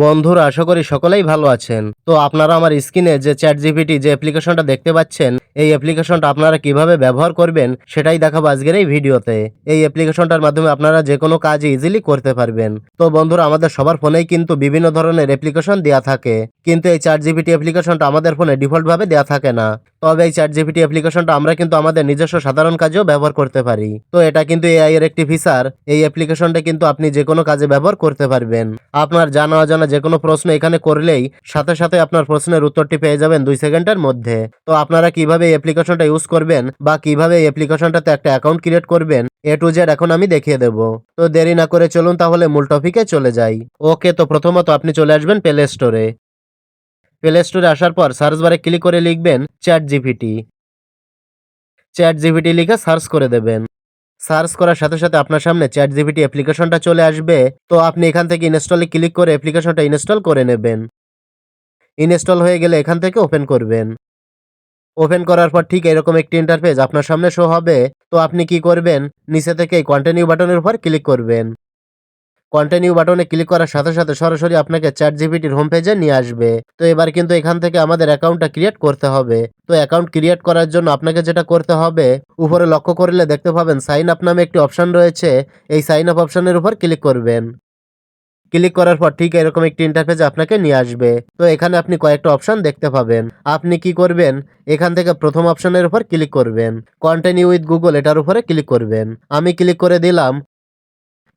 বন্ধুরা, আশা করি সকলেই ভালো আছেন। তো আপনারা আমার স্ক্রিনে যে চ্যাট জিপিটি যে অ্যাপ্লিকেশনটা দেখতে পাচ্ছেন, এই অ্যাপ্লিকেশনটা আপনারা কীভাবে ব্যবহার করবেন সেটাই দেখাবো আজকের এই ভিডিওতে। এই অ্যাপ্লিকেশনটার মাধ্যমে আপনারা যে কোনো কাজ ইজিলি করতে পারবেন। তো বন্ধুরা, আমাদের সবার ফোনেই কিন্তু বিভিন্ন ধরনের অ্যাপ্লিকেশন দেওয়া থাকে। কিন্তু এই চ্যাট জিপিটি অ্যাপ্লিকেশনটা আমাদের ফোনে ডিফল্টভাবে দেওয়া থাকে না। তবে এই চ্যাট জিপিটি অ্যাপ্লিকেশনটা আমরা কিন্তু আমাদের নিজস্ব সাধারণ কাজেও ব্যবহার করতে পারি। তো এটা কিন্তু এআই এর একটি ফিচার এই অ্যাপ্লিকেশনটা কিন্তু আপনি যে কোনো কাজে ব্যবহার করতে পারবেন। আপনার জানা অজানা যে কোনো প্রশ্ন এখানে করলেই সাথে সাথে আপনার প্রশ্নের উত্তরটি পেয়ে যাবেন দুই সেকেন্ডের মধ্যে। তো আপনারা কীভাবে এই অ্যাপ্লিকেশনটা ইউজ করবেন বা কীভাবে এই অ্যাপ্লিকেশনটাতে একটা অ্যাকাউন্ট ক্রিয়েট করবেন, এ টু জেড এখন আমি দেখিয়ে দেব। তো দেরি না করে চলুন তাহলে মূল টপিকে চলে যাই। ওকে, তো প্রথমত আপনি চলে আসবেন প্লে স্টোরে প্লে স্টোরে আসার পর সার্চ বারে ক্লিক করে লিখবেন চ্যাট জিপিটি চ্যাট জিপিটি লিখে সার্চ করে দেবেন। সার্চ করার সাথে সাথে আপনার সামনে চ্যাট জিপিটি অ্যাপ্লিকেশনটা চলে আসবে। তো আপনি এখান থেকে ইনস্টলে ক্লিক করে অ্যাপ্লিকেশনটা ইনস্টল করে নেবেন। ইনস্টল হয়ে গেলে এখান থেকে ওপেন করবেন। ওপেন করার পর ঠিক এরকম একটি ইন্টারফেস আপনার সামনে শো হবে। তো আপনি কি করবেন? নিচে থেকে কন্টিনিউ বাটনের উপর ক্লিক করবেন। কন্টিনিউ বাটনে ক্লিক করার সাথে সাথে সরাসরি আপনাকে চ্যাট জিপিটির হোম পেজে নিয়ে আসবে। তো এবার কিন্তু এখান থেকে আমাদের অ্যাকাউন্টটা ক্রিয়েট করতে হবে। তো অ্যাকাউন্ট ক্রিয়েট করার জন্য আপনাকে যেটা করতে হবে, উপরে লক্ষ্য করলে দেখতে পাবেন সাইন আপ নামে একটি অপশান রয়েছে। এই সাইন আপ অপশনের উপর ক্লিক করবেন। ক্লিক করার পর ঠিক এরকম একটি ইন্টারফেস আপনাকে নিয়ে আসবে। তো এখানে আপনি কয়েকটা অপশন দেখতে পাবেন। আপনি কি করবেন? এখান থেকে প্রথম অপশনের উপর ক্লিক করবেন। কন্টিনিউ উইথ গুগল এটার উপরে ক্লিক করবেন। আমি ক্লিক করে দিলাম।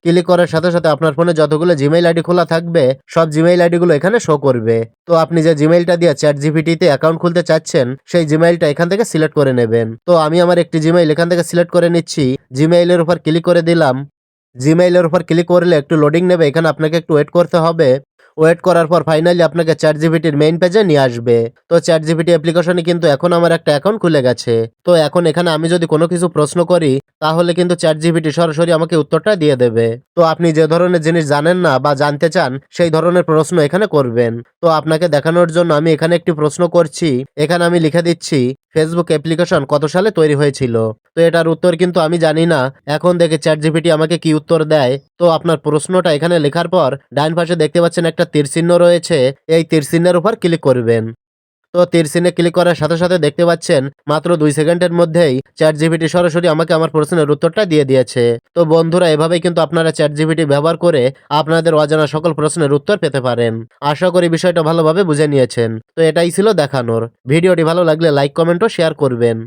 ক্লিক করার সাথে সাথে আপনার ফোনে যতগুলো জিমেইল আইডি খোলা থাকবে, সব জিমেইল আইডিগুলো এখানে শো করবে। তো আপনি যে জিমেইলটা দিয়ে চ্যাট জিপিটিতে অ্যাকাউন্ট খুলতে চাচ্ছেন, সেই জিমেইলটা এখান থেকে সিলেক্ট করে নেবেন। তো আমি আমার একটি জিমেইল এখান থেকে সিলেক্ট করে নিচ্ছি। জিমেইলের উপর ক্লিক করে দিলাম। জিমেইলের উপর ক্লিক করলে একটু লোডিং নেবে, এখানে আপনাকে একটু ওয়েট করতে হবে। ওয়েট করার পর ফাইনালি আপনাকে চ্যাট জিপিটির মেইন পেজে নিয়ে আসবে। তো চ্যাট জিপিটি অ্যাপ্লিকেশনে কিন্তু এখন আমার একটা অ্যাকাউন্ট খুলে গেছে। তো এখন এখানে আমি যদি কোনো কিছু প্রশ্ন করি, তাহলে কিন্তু চ্যাট জিপিটি সরাসরি আমাকে উত্তরটা দিয়ে দেবে। তো আপনি যে ধরনের জিনিস জানেন না বা জানতে চান, সেই ধরনের প্রশ্ন এখানে করবেন। তো আপনাকে দেখানোর জন্য আমি এখানে একটি প্রশ্ন করছি। এখানে আমি লিখে দিচ্ছি ফেসবুক অ্যাপ্লিকেশন কত সালে তৈরি হয়েছিল? তো এটার উত্তর কিন্তু আমি জানি না। এখন দেখে চ্যাট জিপিটি আমাকে কি উত্তর দেয়? তো আপনার প্রশ্নটা এখানে লেখার পর ডাইন পাশে দেখতে পাচ্ছেন একটা তীর চিহ্ন রয়েছে। এই তীর চিহ্নের উপর ক্লিক করবেন। তো তীর সিনে ক্লিক করার সাথে সাথে দেখতে পাচ্ছেন, মাত্র দুই সেকেন্ডের মধ্যেই চ্যাট জিপিটি সরাসরি আমাকে আমার প্রশ্নের উত্তরটা দিয়ে দিয়েছে। তো বন্ধুরা, এভাবেই কিন্তু আপনারা চ্যাট জিপিটি ব্যবহার করে আপনাদের অজানা সকল প্রশ্নের উত্তর পেতে পারেন। আশা করি বিষয়টা ভালোভাবে বুঝে নিয়েছেন। তো এটাই ছিল দেখানোর। ভিডিওটি ভালো লাগলে লাইক কমেন্ট ও শেয়ার করবেন।